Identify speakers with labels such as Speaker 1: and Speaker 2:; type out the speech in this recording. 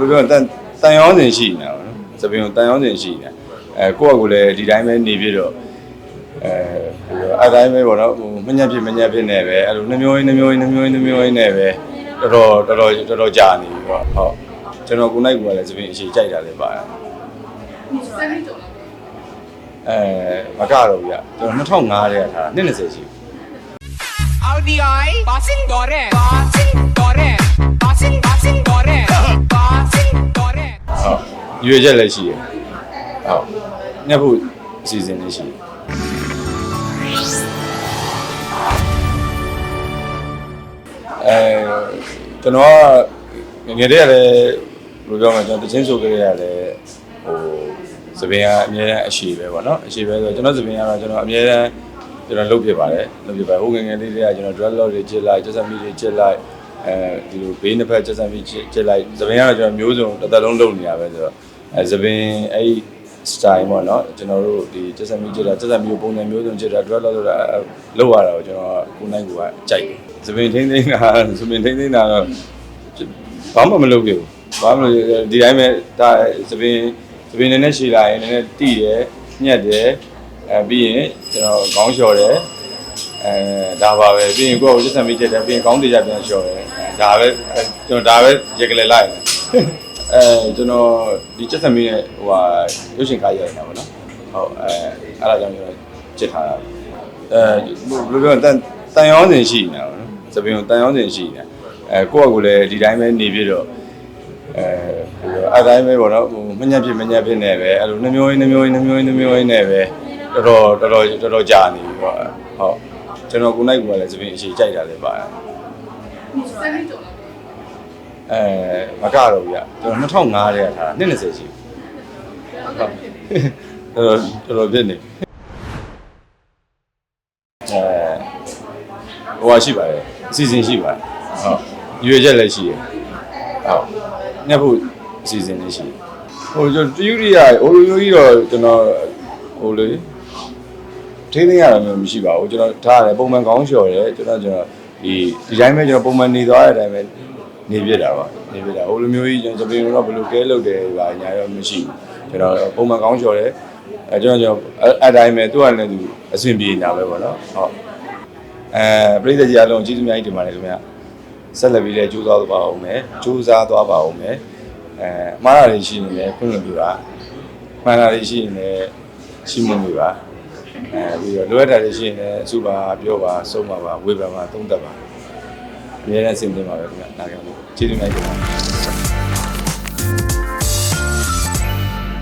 Speaker 1: ဘယ်လိုပြောတန်တန်ရောင်းစင်ရှိနေတာပေါ့နော်သပင်ကိုတန်ရောင်းစင်ရှိနေတာအဲကိုယ့်အကူလည်းဒီတိုင်းပဲနေပြတော့အဲဘယ်လိုအတိုင်းပဲပေါ့နော်ဟိုမညက်ဖြစ်မညက်ဖြစ်နေပဲအဲ့လိုနှမျိုးရင်းနှမျိုးရင်းနှမျိုးရင်းနှမျိုးရင်းနဲ့ပဲတော်တော်တော်တော်တော်တော်ကြာနေပြီပေါ့ဟုတ်ကျွန်တော်ကိုယ်နိုင်ကလည်းသပင်အရှိကြိုက်တာလည်းပါတယ်
Speaker 2: ဆက်ပြီးတော့
Speaker 1: အဲမကတော့ဗျကျွန်တော်2005ထဲကထားတာ20ရှိပြီ
Speaker 3: Audi ay Passing Dore Passing Dore Passing
Speaker 1: ရွေချက်လည်းရှိရဟုတ်ညက်ဖို့အစီအစဉ်လည်းရှိတယ်အဲကျွန်တော်ကငယ်ငယ်တည်းကလည်းဘယ်လိုပြောမလဲကျွန်တော်တချင်းဆိုကြရလည်းဟိုသပင်ကအများအားအရှိပဲပေါ့နော်အရှိပဲဆိုတော့ကျွန်တော်သပင်ကတော့ကျွန်တော်အများအားကျွန်တော်လုပ်ဖြစ်ပါတယ်လုပ်ဖြစ်ပါတယ်ဟိုငယ်ငယ်လေးတွေကကျွန်တော် drug load တွေချစ်လိုက်ကျက်စမီတွေချစ်လိုက်အဲဒီလိုဘေးနှစ်ဖက်ကျက်စမီချစ်ချစ်လိုက်သပင်ကတော့ကျွန်တော်မျိုးစုံတစ်သက်လုံးလုပ်နေရပဲဆိုတော့ အဲသပင်အဲ့ style ပေါ့နော်ကျွန်တော်တို့ဒီကျက်စမီချစ်တာကျက်စမီကိုပုံစံမျိုးစုံချစ်တာ drug load ဆိုတာလုပ်ရတာကိုကျွန်တော်ကိုနိုင်ကိုကကြိုက်တယ်သပင်ထိန်းသိမ်းတာသပင်ထိန်းသိမ်းတာတော့ဘာမှမလုပ်ခဲ့ဘူးဘာမှမလုပ်ဒီတိုင်းပဲဒါသပင်သပင်နည်းနည်းရှည်လာရင်နည်းနည်းတိတယ်ညက်တယ်အဲပြီးရင်ကျွန်တော်ခေါင်းလျှော်တယ်အဲဒါပါပဲပြီးရင်ကိုယ့်ကိုစစ်စံမိချက်တယ်ပြီးရင်ခေါင်းတရားပြန်လျှော်တယ်အဲဒါပဲအဲကျွန်တော်ဒါပဲရက်ကလေးလိုက်တယ် အဲကျွန်တော်ဒီချက်စံမိနဲ့ဟိုဟာရုပ်ရှင်ကားရိုက်နေတာပေါ့နော်ဟုတ်အဲအဲ့ဒါကြောင့်ကျွန်တော်ချစ်ထားတာအဲဘယ်လိုပြောတန်တန်ရောင်းစင်ရှိနေတာပေါ့နော်သပင်ကိုတန်ရောင်းစင်ရှိနေတာအဲကိုယ့်အကူလည်းဒီတိုင်းပဲနေပြတော့အဲအတိုင်းပဲပေါ့နော်ဟိုမညက်ဖြစ်မညက်ဖြစ်နေပဲအဲ့လိုနှမျိုးရင်းနှမျိုးရင်းနှမျိုးရင်းနှမျိုးရင်းနဲ့ပဲတော်တော်တော်တော်တော်တော်ကြာနေပြီပေါ့ဟုတ်ကျွန်တော်ကိုနိုင်ကလည်းသပင်အရှိကြိုက်တာလည်းပါတယ်
Speaker 2: ဆက်ပြီးတော့
Speaker 1: အဲမကတော့ဗျကျွန်တော်2005ထဲကထားတာ20ရှိပြီဟုတ်တော်တော်တော်ဖြစ်နေအဲဟိုဟာရှိပါတယ်အစီအစဉ်ရှိပါတယ်ဟုတ်ရွေချက်လည်းရှိရဟုတ်ညက်ဖို့အစီအစဉ်လည်းရှိတယ်ဟိုကျွန်တော်တယူရီယာအိုလိုယိုကြီးတော့ကျွန်တော်ဟိုလေထိန်းသိမ်းရတာမျိုးမရှိပါဘူးကျွန်တော်ထားရတယ်ပုံမှန်ကောင်းလျှော်တယ်ကျွန်တော်ကျွန်တော်ဒီဒီတိုင်းပဲကျွန်တော်ပုံမှန်နေသွားတဲ့အတိုင်းပဲ နေပြတာပါနေပြတာဟိုလိုမျိုးကြီးကျွန်တော်စပင်းတော့ဘယ်လိုကဲလုပ်တယ်ပါညာတော့မရှိဘူးကျွန်တော်ပုံမှန်ကောင်းလျှော်တယ်အဲကျွန်တော်ကျွန်တော်အဲ့အတိုင်းပဲသူ့အနေနဲ့သူအဆင်ပြေနေတာပဲပေါ့နော်ဟုတ်အဲပြည်သက်ကြီးအားလုံးကျေးဇူးများကြီးတင်ပါတယ်ခင်ဗျဆက်လက်ပြီးလည်းကြိုးစားသွားပါအောင်မယ်ကြိုးစားသွားပါအောင်မယ်အဲအမှားရတွေရှိနေတယ်ဖွင့်လို့ပြပါမှန်တာတွေရှိနေတယ်ရှိမွန်ပြပါအဲပြီးတော့လိုအပ်တာတွေရှိနေတယ်အစုပါပြောပါဆုံးပါပါဝေဖန်ပါသုံးသပ်ပါ အများနဲ့ဆင်သင့်ပါပဲခင်ဗျာဒါကြောင့်ကျေးဇူးများတင်ပါတယ်